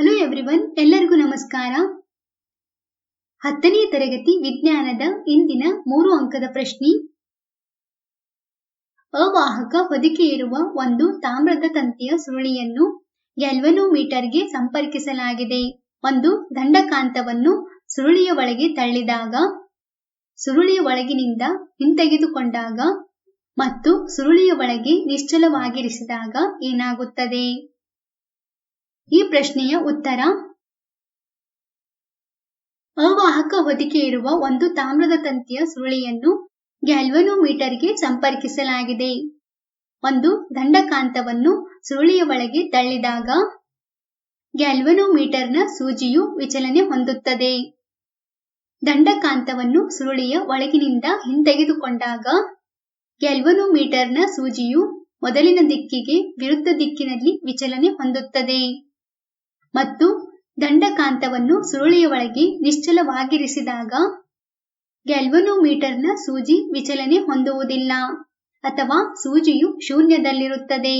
Hello everyone ಎಲ್ಲರಿಗೂ ನಮಸ್ಕಾರ. ಹತ್ತನೇ ತರಗತಿ ವಿಜ್ಞಾನದ ಇಂದಿನ ಮೂರು ಅಂಕದ ಪ್ರಶ್ನೆ. ಅವಾಹಕ ಹೊದಿಕೆ ಇರುವ ಒಂದು ತಾಮ್ರದ ತಂತಿಯ ಸುರುಳಿಯನ್ನು ಗೆ ಸಂಪರ್ಕಿಸಲಾಗಿದೆ. ಒಂದು ದಂಡಕಾಂತವನ್ನು ಸುರುಳಿಯ ಒಳಗೆ ತಳ್ಳಿದಾಗ, ಸುರುಳಿಯ ಒಳಗಿನಿಂದ ಹಿಂತೆಗೆದುಕೊಂಡಾಗ ಮತ್ತು ಸುರುಳಿಯ ಒಳಗೆ ನಿಶ್ಚಲವಾಗಿರಿಸಿದಾಗ ಏನಾಗುತ್ತದೆ? ಈ ಪ್ರಶ್ನೆಯ ಉತ್ತರ. ಅವಾಹಕ ಹೊದಿಕೆ ಇರುವ ಒಂದು ತಾಮ್ರದ ತಂತಿಯ ಸುರುಳಿಯನ್ನು ಗ್ಯಾಲ್ವನೋಮೀಟರ್ಗೆ ಸಂಪರ್ಕಿಸಲಾಗಿದೆ. ಒಂದು ದಂಡಕಾಂತವನ್ನು ಸುರುಳಿಯ ಒಳಗೆ ತಳ್ಳಿದಾಗ ಗ್ಯಾಲ್ವನೋಮೀಟರ್ನ ಸೂಜಿಯು ವಿಚಲನೆ ಹೊಂದುತ್ತದೆ. ದಂಡಕಾಂತವನ್ನು ಸುರುಳಿಯ ಒಳಗಿನಿಂದ ಹಿಂತೆಗೆದುಕೊಂಡಾಗ ಗ್ಯಾಲ್ವನೋಮೀಟರ್ನ ಸೂಜಿಯು ಮೊದಲಿನ ದಿಕ್ಕಿಗೆ ವಿರುದ್ಧ ದಿಕ್ಕಿನಲ್ಲಿ ವಿಚಲನೆ ಹೊಂದುತ್ತದೆ. ಮತ್ತು ದಂಡಕಾಂತವನ್ನು ಸುರುಳಿಯ ಒಳಗೆ ನಿಶ್ಚಲವಾಗಿರಿಸಿದಾಗ ಗ್ಯಾಲ್ವನೋಮೀಟರ್ನ ಸೂಜಿ ವಿಚಲನೆ ಹೊಂದುವುದಿಲ್ಲ ಅಥವಾ ಸೂಜಿಯು ಶೂನ್ಯದಲ್ಲಿರುತ್ತದೆ.